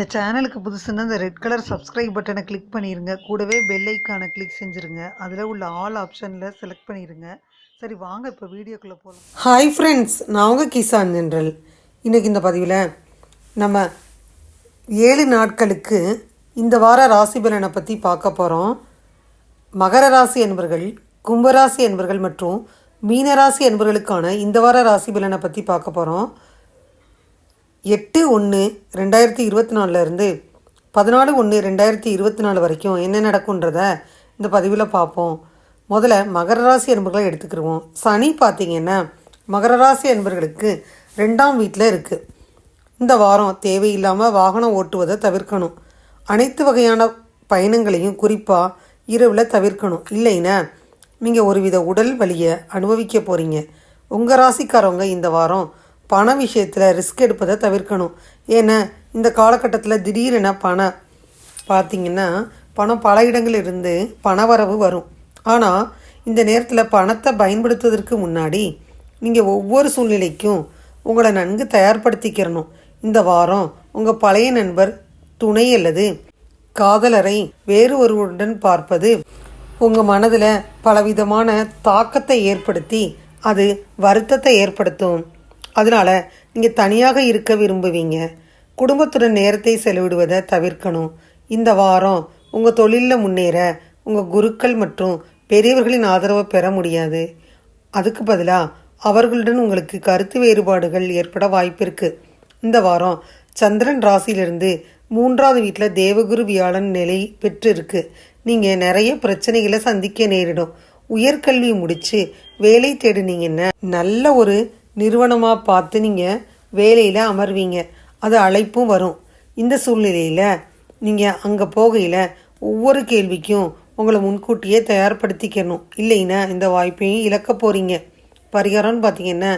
இந்த சேனலுக்கு புதுசுன்னா இந்த ரெட் கலர் சப்ஸ்கிரைப் பட்டனை கிளிக் பண்ணிடுங்க கூடவே பெல் ஐக்கானை கிளிக் செஞ்சுருங்க. அதில் உள்ள ஆல் ஆப்ஷனில் செலக்ட் பண்ணிடுங்க சரி வாங்க இப்போ வீடியோக்குள்ளே போகலாம் ஹாய் ஃப்ரெண்ட்ஸ் நான் உங்கள் கிசான் ஜென்ரல் இன்றைக்கி இந்த பதிவில் நம்ம ஏழு நாட்களுக்கு இந்த வார ராசி பலனை பற்றி பார்க்க போகிறோம் மகர ராசி என்பர்கள் கும்பராசி என்பர்கள் மற்றும் மீனராசி என்பர்களுக்கான இந்த வார ராசி பலனை பற்றி பார்க்க போகிறோம் எட்டு ஒன்று ரெண்டாயிரத்தி இருபத்தி நாலுலேருந்து பதினாலு ஒன்று ரெண்டாயிரத்தி இருபத்தி நாலு வரைக்கும் என்ன நடக்குன்றத இந்த பதிவில் பார்ப்போம். முதல்ல மகர ராசி என்பர்களை எடுத்துக்கிடுவோம் சனி பார்த்தீங்கன்னா மகர ராசி அன்பர்களுக்கு ரெண்டாம் வீட்டில் இருக்குது இந்த வாரம் தேவையில்லாமல் வாகனம் ஓட்டுவதை தவிர்க்கணும். அனைத்து வகையான பயணங்களையும் குறிப்பாக இரவில் தவிர்க்கணும். இல்லைன்னா நீங்கள் ஒருவித உடல் வலியை அனுபவிக்க போகிறீங்க உங்கள் ராசிக்காரவங்க இந்த வாரம் பண விஷயத்தில் ரிஸ்க் எடுப்பதை தவிர்க்கணும். ஏன்னா இந்த காலகட்டத்தில் திடீரென பணம் பார்த்தீங்கன்னா பணம் பல இடங்களில் இருந்து பணவரவு வரும். ஆனால் இந்த நேரத்தில் பணத்தை பயன்படுத்துவதற்கு முன்னாடி நீங்கள் ஒவ்வொரு சூழ்நிலைக்கும் உங்களை நன்கு தயார்படுத்திக்கிறணும். இந்த வாரம் உங்கள் பழைய நண்பர் துணை அல்லது காதலரை வேறு ஒருவருடன் பார்ப்பது உங்கள் மனதில் பலவிதமான தாக்கத்தை ஏற்படுத்தி அது வருத்தத்தை ஏற்படுத்தும். அதனால் நீங்கள் தனியாக இருக்க விரும்புவீங்க. குடும்பத்துடன் நேரத்தை செலவிடுவதை தவிர்க்கணும். இந்த வாரம் உங்கள் தொழிலில் முன்னேற உங்கள் குருக்கள் மற்றும் பெரியவர்களின் ஆதரவை பெற முடியாது. அதுக்கு பதிலாக அவர்களுடன் உங்களுக்கு கருத்து வேறுபாடுகள் ஏற்பட வாய்ப்பிருக்கு இந்த வாரம் சந்திரன் ராசியிலிருந்து மூன்றாவது வீட்டில் தேவகுரு வியாழன் நிலை பெற்றிருக்கு. நீங்கள் நிறைய பிரச்சனைகளை சந்திக்க நேரிடும். உயர்கல்வி முடித்து வேலை தேடினீங்கன்னா நல்ல ஒரு நிறுவனமாக பார்த்து நீங்கள் வேலையில் அமர்வீங்க. அது அழைப்பும் வரும். இந்த சூழ்நிலையில் நீங்கள் அங்கே போகையில் ஒவ்வொரு கேள்விக்கும் உங்களை முன்கூட்டியே தயார்படுத்திக்கணும். இல்லைன்னா இந்த வாய்ப்பையும் இழக்க போகிறீங்க பரிகாரம்னு பார்த்தீங்கன்னா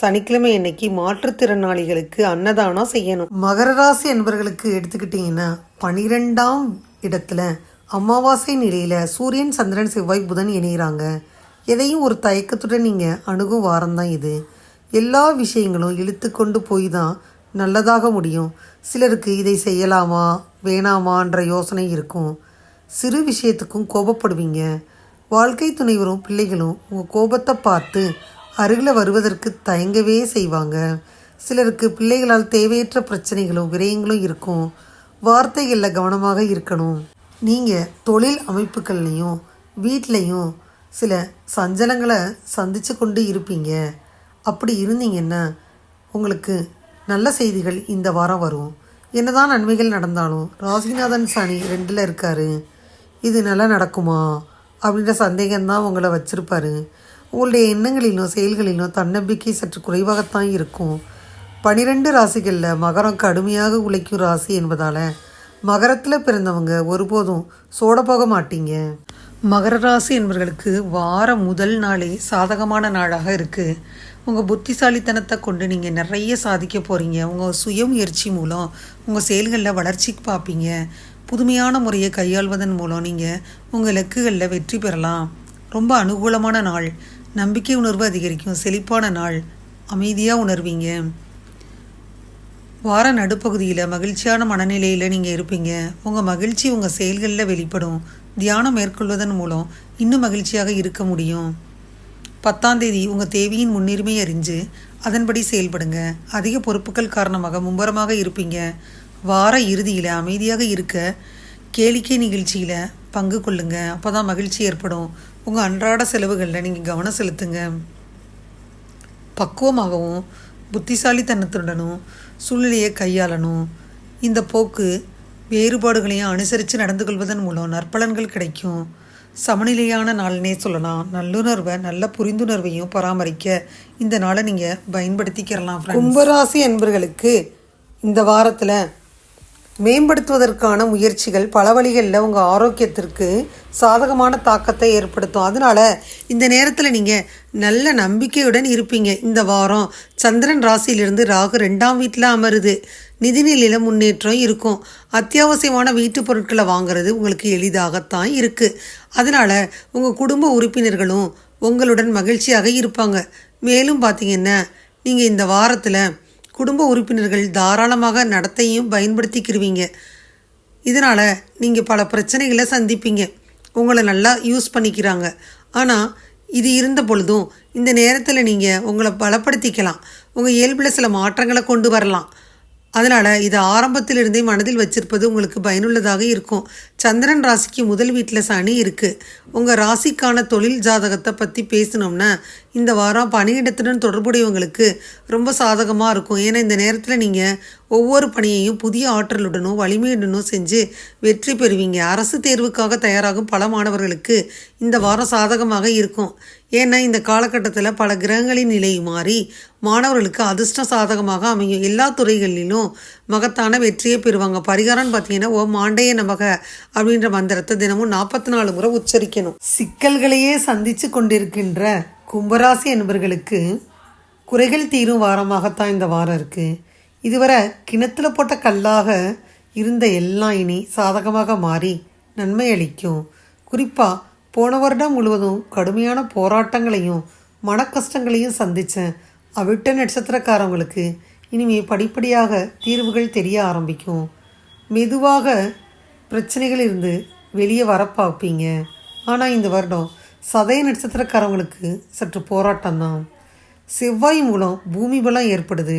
சனிக்கிழமை அன்னைக்கு மாற்றுத்திறனாளிகளுக்கு அன்னதானம் செய்யணும். மகர ராசி என்பவர்களுக்கு எடுத்துக்கிட்டிங்கன்னா பனிரெண்டாம் இடத்துல அமாவாசை நிலையில் சூரியன் சந்திரன் செவ்வாய் புதன் இணைகிறாங்க எதையும் ஒரு தயக்கத்துடன் நீங்கள் அணுகும் வாரம்தான் இது. எல்லா விஷயங்களும் இழுத்து கொண்டு போய் தான் நல்லதாக முடியும். சிலருக்கு இதை செய்யலாமா வேணாமான்ற யோசனை இருக்கும். சிறு விஷயத்துக்கும் கோபப்படுவீங்க. வாழ்க்கை துணைவரும் பிள்ளைகளும் உங்கள் கோபத்தை பார்த்து அருகில் வருவதற்கு தயங்கவே செய்வாங்க. சிலருக்கு பிள்ளைகளால் தேவையற்ற பிரச்சனைகளும் விரயங்களும் இருக்கும். வார்த்தைகளில் கவனமாக இருக்கணும். நீங்கள் தொழில் அமைப்புகள்லையும் வீட்லேயும் சில சஞ்சலங்களை சந்தித்து கொண்டு இருப்பீங்க. அப்படி இருந்தீங்கன்னா உங்களுக்கு நல்ல செய்திகள் இந்த வாரம் வரும். என்னதான் நன்மைகள் நடந்தாலும் ராசிநாதன் சனி ரெண்டில் இருக்காரு. இது நல்லா நடக்குமா? அப்படின்ற சந்தேகம்தான் உங்களை வச்சுருப்பார். உங்களுடைய எண்ணங்களிலும் செயல்களிலும் தன்னம்பிக்கை சற்று குறைவாகத்தான் இருக்கும். பனிரெண்டு ராசிகளில் மகரம் கடுமையாக உழைக்கும் ராசி என்பதால் மகரத்தில் பிறந்தவங்க ஒருபோதும் சோட போக மாட்டீங்க. மகர ராசி என்பவர்களுக்கு வார முதல் நாளே சாதகமான நாளாக இருக்குது உங்கள் புத்திசாலித்தனத்தை கொண்டு நீங்கள் நிறைய சாதிக்க போகிறீங்க உங்கள் சுயமுயற்சி மூலம் உங்கள் செயல்களில் வளர்ச்சிக்கு பார்ப்பீங்க. புதுமையான முறையை கையாள்வதன் மூலம் நீங்கள் உங்கள் இலக்குகளில் வெற்றி பெறலாம். ரொம்ப அனுகூலமான நாள். நம்பிக்கை உணர்வு அதிகரிக்கும். செழிப்பான நாள். அமைதியாக உணர்வீங்க. வார நடுப்பகுதியில் மகிழ்ச்சியான மனநிலையில் நீங்கள் இருப்பீங்க. உங்கள் மகிழ்ச்சி உங்கள் செயல்களில் வெளிப்படும். தியானம் மேற்கொள்வதன் மூலம் இன்னும் மகிழ்ச்சியாக இருக்க முடியும். பத்தாம் தேதி உங்கள் தேவையின் முன்னுரிமை அறிஞ்சு அதன்படி செயல்படுங்க. அதிக பொறுப்புகள் காரணமாக மும்பரமாக இருப்பீங்க. வார இறுதியில் அமைதியாக இருக்க கேளிக்கை நிகழ்ச்சியில் பங்கு கொள்ளுங்க. அப்போ தான் மகிழ்ச்சி ஏற்படும். உங்கள் அன்றாட செலவுகளில் நீங்கள் கவனம் செலுத்துங்க. பக்குவமாகவும் புத்திசாலித்தனத்துடனும் சூழ்நிலையை கையாளணும். இந்த போக்கு வேறுபாடுகளையும் அனுசரித்து நடந்து கொள்வதன் மூலம் நற்பலன்கள் கிடைக்கும். சமநிலையான நாள்னே சொல்லலாம். நல்லுணர்வை நல்ல புரிந்துணர்வையும் பராமரிக்க இந்த நாளை நீங்கள் பயன்படுத்திக்கிறலாம் கும்பராசி என்பர்களுக்கு இந்த வாரத்தில் மேம்படுத்துவதற்கான முயற்சிகள் பல வழிகளில் உங்கள் ஆரோக்கியத்திற்கு சாதகமான தாக்கத்தை ஏற்படுத்தும். அதனால் இந்த நேரத்தில் நீங்கள் நல்ல நம்பிக்கையுடன் இருப்பீங்க. இந்த வாரம் சந்திரன் ராசியிலிருந்து ராகு ரெண்டாம் வீட்டில் அமருது. நிதிநிலையில் முன்னேற்றம் இருக்கும். அத்தியாவசியமான வீட்டு பொருட்களை வாங்குறது உங்களுக்கு எளிதாகத்தான் இருக்குது அதனால் உங்கள் குடும்ப உறுப்பினர்களும் உங்களுடன் மகிழ்ச்சியாக இருப்பாங்க. மேலும் பார்த்தீங்கன்னா நீங்கள் இந்த வாரத்தில் குடும்ப உறுப்பினர்கள் தாராளமாக நடத்தையும் பயன்படுத்திக்கிருவீங்க. இதனால் நீங்கள் பல பிரச்சனைகளை சந்திப்பீங்க. உங்களை நல்லா யூஸ் பண்ணிக்கிறாங்க. ஆனால் இது இருந்த பொழுதும் இந்த நேரத்தில் நீங்கள் உங்களை பலப்படுத்திக்கலாம். உங்கள் இயல்பில் சில மாற்றங்களை கொண்டு வரலாம். அதனால் இதை ஆரம்பத்திலிருந்தே மனதில் வச்சிருப்பது உங்களுக்கு பயனுள்ளதாக இருக்கும். சந்திரன் ராசிக்கு முதல் வீட்டில் சனி இருக்குது உங்கள் ராசிக்கான தொழில் ஜாதகத்தை பற்றி பேசினோம்னா இந்த வாரம் பணியிடத்துடன் தொடர்புடையவங்களுக்கு ரொம்ப சாதகமாக இருக்கும். ஏன்னா இந்த நேரத்தில் நீங்கள் ஒவ்வொரு பணியையும் புதிய ஆற்றலுடனும் வலிமையுடனும் செஞ்சு வெற்றி பெறுவீங்க. அரசு தேர்வுக்காக தயாராகும் பல மாணவர்களுக்கு இந்த வாரம் சாதகமாக இருக்கும். ஏன்னா இந்த காலகட்டத்தில் பல கிரகங்களின் நிலை மாறி மாணவர்களுக்கு அதிர்ஷ்டம் சாதகமாக அமையும். எல்லா துறைகளிலும் மகத்தான வெற்றியை பெறுவாங்க. பரிகாரம்னு பார்த்தீங்கன்னா ஓ மாண்டைய நமக அப்படின்ற மந்திரத்தை தினமும் நாற்பத்தி நாலு முறை உச்சரிக்கணும். சிக்கல்களையே சந்தித்து கொண்டிருக்கின்ற கும்பராசி என்பவர்களுக்கு குறைகள் தீரும் வாரமாகத்தான் இந்த வாரம் இருக்குது இதுவரை கிணத்துல போட்ட கல்லாக இருந்த எல்லாம் இனி சாதகமாக மாறி நன்மை அளிக்கும். குறிப்பாக போன வருடம் முழுவதும் கடுமையான போராட்டங்களையும் மன கஷ்டங்களையும் சந்தித்தேன் அவிட்ட நட்சத்திரக்காரவங்களுக்கு இனிமே படிப்படியாக தீர்வுகள் தெரிய ஆரம்பிக்கும். மெதுவாக பிரச்சனைகள் இருந்து வெளியே வர பார்ப்பீங்க. ஆனால் இந்த வருடம் சதய நட்சத்திரக்காரங்களுக்கு சற்று போராட்டம் தான் செவ்வாய் மூலம் பூமி பலம் ஏற்படுது.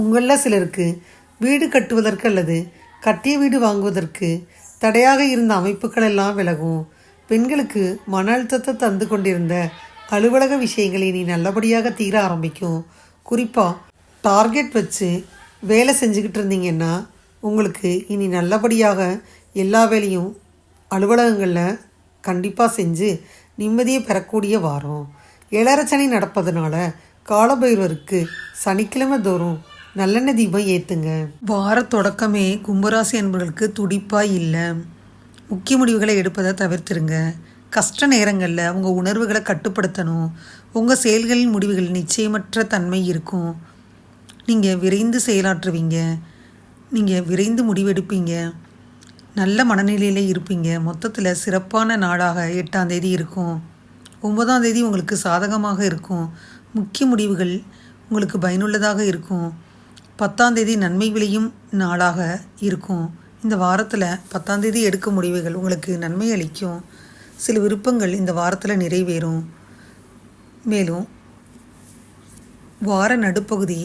உங்களில் சிலருக்கு வீடு கட்டுவதற்கு அல்லது கட்டிய வீடு வாங்குவதற்கு தடையாக இருந்த அமைப்புகள் எல்லாம் விலகும். பெண்களுக்கு மன அழுத்தத்தை தந்து கொண்டிருந்த அலுவலக விஷயங்கள் இனி நல்லபடியாக தீர ஆரம்பிக்கும். குறிப்பாக டார்கெட் வச்சு வேலை செஞ்சுக்கிட்டு இருந்தீங்கன்னா உங்களுக்கு இனி நல்லபடியாக எல்லா வேலையும் அலுவலகங்களில் கண்டிப்பாக செஞ்சு நிம்மதியை பெறக்கூடிய வாரம். இளரச்சனை நடப்பதனால காலபைரவருக்கு சனிக்கிழமை தோறும் நல்லெண்ணெய் தீபம் ஏற்றுங்க வார தொடக்கமே கும்பராசி என்பவர்களுக்கு துடிப்பாக இல்லை. முக்கிய முடிவுகளை எடுப்பதை தவிர்த்துருங்க. கஷ்ட நேரங்களில் உங்கள் உணர்வுகளை கட்டுப்படுத்தணும். உங்கள் செயல்களின் முடிவுகள் நிச்சயமற்ற தன்மை இருக்கும். நீங்கள் விரைந்து செயலாற்றுவீங்க. நீங்கள் விரைந்து முடிவெடுப்பீங்க. நல்ல மனநிலையில் இருப்பீங்க. மொத்தத்தில் சிறப்பான நாளாக எட்டாம் தேதி இருக்கும். ஒன்பதாம் தேதி உங்களுக்கு சாதகமாக இருக்கும். முக்கிய முடிவுகள் உங்களுக்கு பயனுள்ளதாக இருக்கும். பத்தாம் தேதி நன்மை விளையும் நாளாக இருக்கும். இந்த வாரத்தில் பத்தாம் தேதி எடுக்கும் முடிவுகள் உங்களுக்கு நன்மை அளிக்கும். சில விருப்பங்கள் இந்த வாரத்தில் நிறைவேறும். மேலும் வார நடுப்பகுதி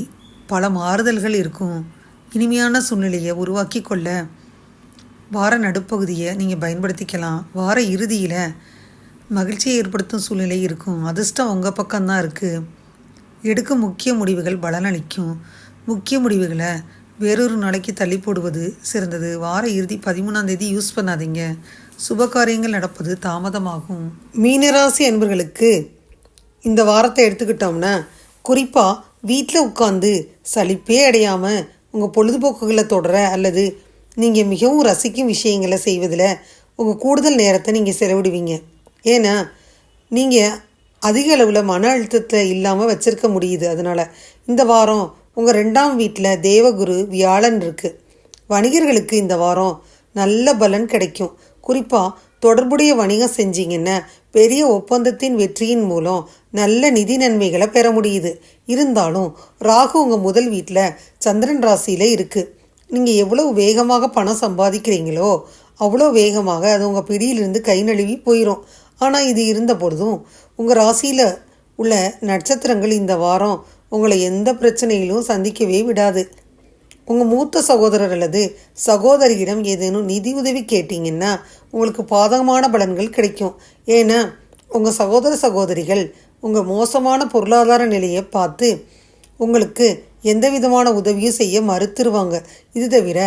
பல மாறுதல்கள் இருக்கும். இனிமையான சூழ்நிலையை உருவாக்கி கொள்ள வார நடுப்பகுதியை நீங்கள் பயன்படுத்திக்கலாம். வார இறுதியில் மகிழ்ச்சியை ஏற்படுத்தும் சூழ்நிலை இருக்கும். அதிர்ஷ்டம் உங்கள் பக்கம்தான் இருக்குது எடுக்கும் முக்கிய முடிவுகள் பலனளிக்கும். முக்கிய முடிவுகளை வேறொரு நாளைக்கு தள்ளி போடுவது சிறந்தது. வார இறுதி பதிமூணாந்தேதி யூஸ் பண்ணாதீங்க. சுப காரியங்கள் நடப்பது தாமதமாகும். மீனராசி அன்பர்களுக்கு இந்த வாரத்தை எடுத்துக்கிட்டோம்னா குறிப்பாக வீட்டில் உட்காந்து சலிப்பே அடையாமல் உங்கள் பொழுதுபோக்குகளை தொடர அல்லது நீங்கள் மிகவும் ரசிக்கும் விஷயங்களை செய்வதில் உங்கள் கூடுதல் நேரத்தை நீங்கள் செலவிடுவீங்க. ஏன்னா நீங்கள் அதிக அளவில் மன அழுத்தத்தை இல்லாமல் வச்சிருக்க முடியுது. அதனால் இந்த வாரம் உங்கள் ரெண்டாம் வீட்டில் தேவகுரு வியாழன் இருக்குது வணிகர்களுக்கு இந்த வாரம் நல்ல பலன் கிடைக்கும். குறிப்பாக தொடர்புடைய வணிகம் செஞ்சீங்கன்னா பெரிய ஒப்பந்தத்தின் வெற்றியின் மூலம் நல்ல நிதி நன்மைகளை பெற முடியுது. இருந்தாலும் ராகு உங்கள் முதல் வீட்டில் சந்திரன் ராசியில் இருக்குது நீங்கள் எவ்வளவு வேகமாக பணம் சம்பாதிக்கிறீங்களோ அவ்வளோ வேகமாக அது உங்கள் பிடியிலிருந்து கை நழுவி போயிடும் ஆனால் இது இருந்த பொழுதும் உங்கள் ராசியில் உள்ள நட்சத்திரங்கள் இந்த வாரம் உங்களை எந்த பிரச்சனையிலும் சந்திக்கவே விடாது. உங்கள் மூத்த சகோதரர் அல்லது சகோதரியிடம் ஏதேனும் நிதி உதவி கேட்டிங்கன்னா உங்களுக்கு பாதகமான பலன்கள் கிடைக்கும். ஏன்னா உங்கள் சகோதர சகோதரிகள் உங்கள் மோசமான பொருளாதார நிலையை பார்த்து உங்களுக்கு எந்த விதமான உதவியும் செய்ய மறுத்துருவாங்க. இது தவிர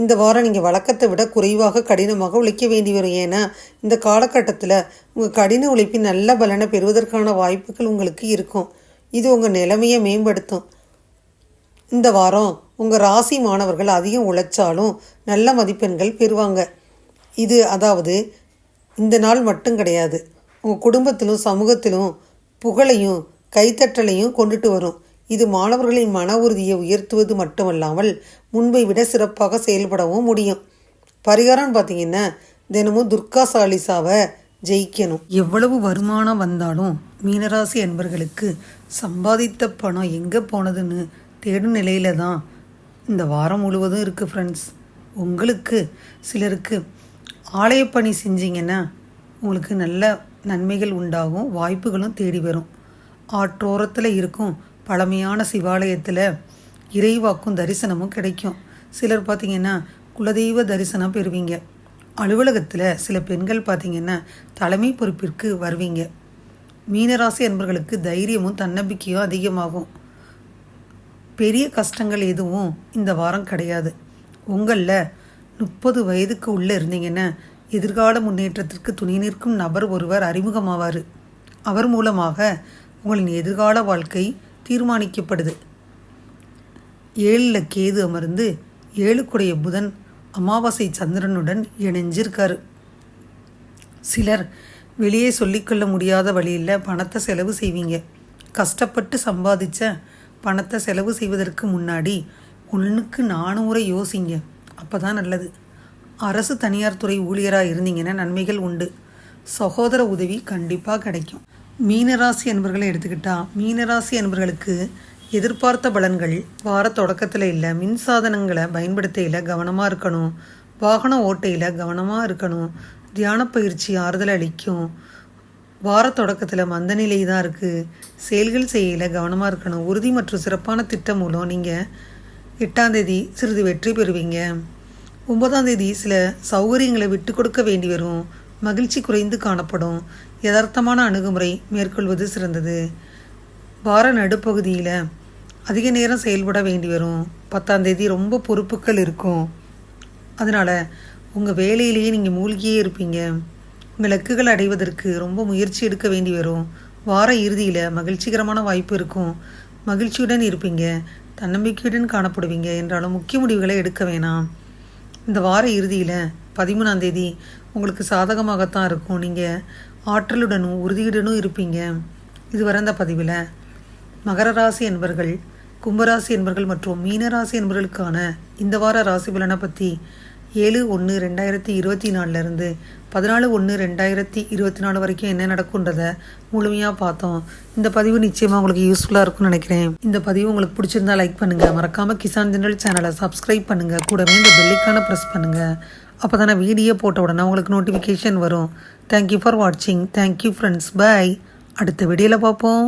இந்த வாரம் நீங்கள் வழக்கத்தை விட குறைவாக கடினமாக உழைக்க வேண்டி வரும். ஏன்னா இந்த காலகட்டத்தில் உங்கள் கடின உழைப்பின் நல்ல பலனை பெறுவதற்கான வாய்ப்புகள் உங்களுக்கு இருக்கும். இது உங்கள் நிலைமையை மேம்படுத்தும். இந்த வாரம் உங்கள் ராசி மாணவர்கள் அதிகம் உழைச்சாலும் நல்ல மதிப்பெண்கள் பெறுவாங்க. இது அதாவது இந்த நாள் மட்டும் கிடையாது. உங்கள் குடும்பத்திலும் சமூகத்திலும் புகழையும் கைத்தட்டலையும் கொண்டுட்டு வரும். இது மாணவர்களின் மன உறுதியை உயர்த்துவது மட்டுமல்லாமல் முன்பை விட சிறப்பாக செயல்படவும் முடியும். பரிகாரம்னு பார்த்தீங்கன்னா தினமும் துர்கா சாலிசாவை ஜெயிக்கணும். எவ்வளவு வருமானம் வந்தாலும் மீனராசி அன்பர்களுக்கு சம்பாதித்த பணம் எங்கே போனதுன்னு தேடும் நிலையில தான் இந்த வாரம் முழுவதும் இருக்குது ஃப்ரெண்ட்ஸ் உங்களுக்கு சிலருக்கு ஆலயப்பணி செஞ்சீங்கன்னா உங்களுக்கு நல்ல நன்மைகள் உண்டாகும் வாய்ப்புகளும் தேடி வரும். ஆற்றோரத்தில் இருக்கும் பழமையான சிவாலயத்தில் இறைவாக்கும் தரிசனமும் கிடைக்கும். சிலர் பார்த்தீங்கன்னா குலதெய்வ தரிசனம் பெறுவீங்க. அலுவலகத்தில் சில பெண்கள் பார்த்தீங்கன்னா தலைமை பொறுப்பிற்கு வருவீங்க. மீனராசி அன்பர்களுக்கு தைரியமும் தன்னம்பிக்கையும் அதிகமாகும். பெரிய கஷ்டங்கள் எதுவும் இந்த வாரம் கிடையாது. உங்களில் முப்பது வயதுக்கு உள்ளே இருந்தீங்கன்னா எதிர்கால முன்னேற்றத்திற்கு துணை நிற்கும் நபர் ஒருவர் அறிமுகமாவார். அவர் மூலமாக உங்களின் எதிர்கால வாழ்க்கை தீர்மானிக்கப்படுது. ஏழில் கேது அமர்ந்து ஏழுக்குடைய புதன் அமாவாசை சந்திரனுடன் இணைஞ்சிருக்காரு. சிலர் வெளியே சொல்லிக்கொள்ள முடியாத வழியில் பணத்தை செலவு செய்வீங்க. கஷ்டப்பட்டு சம்பாதிச்ச பணத்தை செலவு செய்வதற்கு முன்னாடி ஒன்றுக்கு நானூறை யோசிங்க. அப்போ தான் நல்லது. அரசு தனியார் துறை ஊழியராக இருந்தீங்கன்னா நன்மைகள் உண்டு. சகோதர உதவி கண்டிப்பாக கிடைக்கும். மீனராசி அன்பர்களை எடுத்துக்கிட்டா மீனராசி அன்பர்களுக்கு எதிர்பார்த்த பலன்கள் வார தொடக்கத்தில் இல்லை. மின்சாதனங்களை பயன்படுத்தையில் கவனமாக இருக்கணும். வாகன ஓட்டையில் கவனமாக இருக்கணும். தியான பயிற்சி ஆறுதல் அளிக்கும். வார தொடக்கத்தில் மந்த நிலை தான் இருக்குது செயல்கள் செய்யல கவனமாக இருக்கணும். உறுதி மற்றும் சிறப்பான திட்டம் மூலம் நீங்கள் எட்டாந்தேதி சிறிது வெற்றி பெறுவீங்க. ஒன்பதாந்தேதி சில சௌகரியங்களை விட்டு கொடுக்க வேண்டி வரும். மகிழ்ச்சி குறைந்து காணப்படும். யதார்த்தமான அணுகுமுறை மேற்கொள்வது சிறந்தது. வார நடுப்பகுதியில் அதிக நேரம் செயல்பட வேண்டி வரும். பத்தாந்தேதி ரொம்ப பொறுப்புகள் இருக்கும். அதனால் உங்கள் வேலையிலேயே நீங்கள் மூழ்கியே இருப்பீங்க. இலக்குகள் அடைவதற்கு ரொம்ப முயற்சி எடுக்க வேண்டி வரும். வார இறுதியில் மகிழ்ச்சிகரமான வாய்ப்பு இருக்கும். மகிழ்ச்சியுடன் இருப்பீங்க. தன்னம்பிக்கையுடன் காணப்படுவீங்க என்றாலும் முக்கிய முடிவுகளை எடுக்க வேணாம். இந்த வார இறுதியில் பதிமூணாம் தேதி உங்களுக்கு சாதகமாகத்தான் இருக்கும். நீங்கள் ஆற்றலுடனும் உறுதியுடனும் இருப்பீங்க. இதுவரை இந்த பதிவில் மகர ராசி என்பர்கள் கும்பராசி என்பர்கள் மற்றும் மீனராசி என்பர்களுக்கான இந்த வார ராசி பலனை பற்றி ஏழு ஒன்று ரெண்டாயிரத்தி இருபத்தி நாலுலேருந்து பதினாலு ஒன்று ரெண்டாயிரத்தி இருபத்தி நாலு வரைக்கும் என்ன நடக்குன்றதை முழுமையாக பார்த்தோம். இந்த பதிவு நிச்சயமாக உங்களுக்கு யூஸ்ஃபுல்லாக இருக்கும்னு நினைக்கிறேன். இந்த பதிவு உங்களுக்கு பிடிச்சிருந்தா லைக் பண்ணுங்கள் மறக்காமல் கிசான் ஜெனரல் சேனலை சப்ஸ்கிரைப் பண்ணுங்கள் கூடவே இந்த பெல்லிக்கான ப்ரெஸ் பண்ணுங்கள் அப்போ தானே வீடியோ போட்ட உடனே உங்களுக்கு நோட்டிஃபிகேஷன் வரும். தேங்க்யூ ஃபார் வாட்சிங் தேங்க்யூ ஃப்ரெண்ட்ஸ் பாய் அடுத்த வீடியோவில் பார்ப்போம்.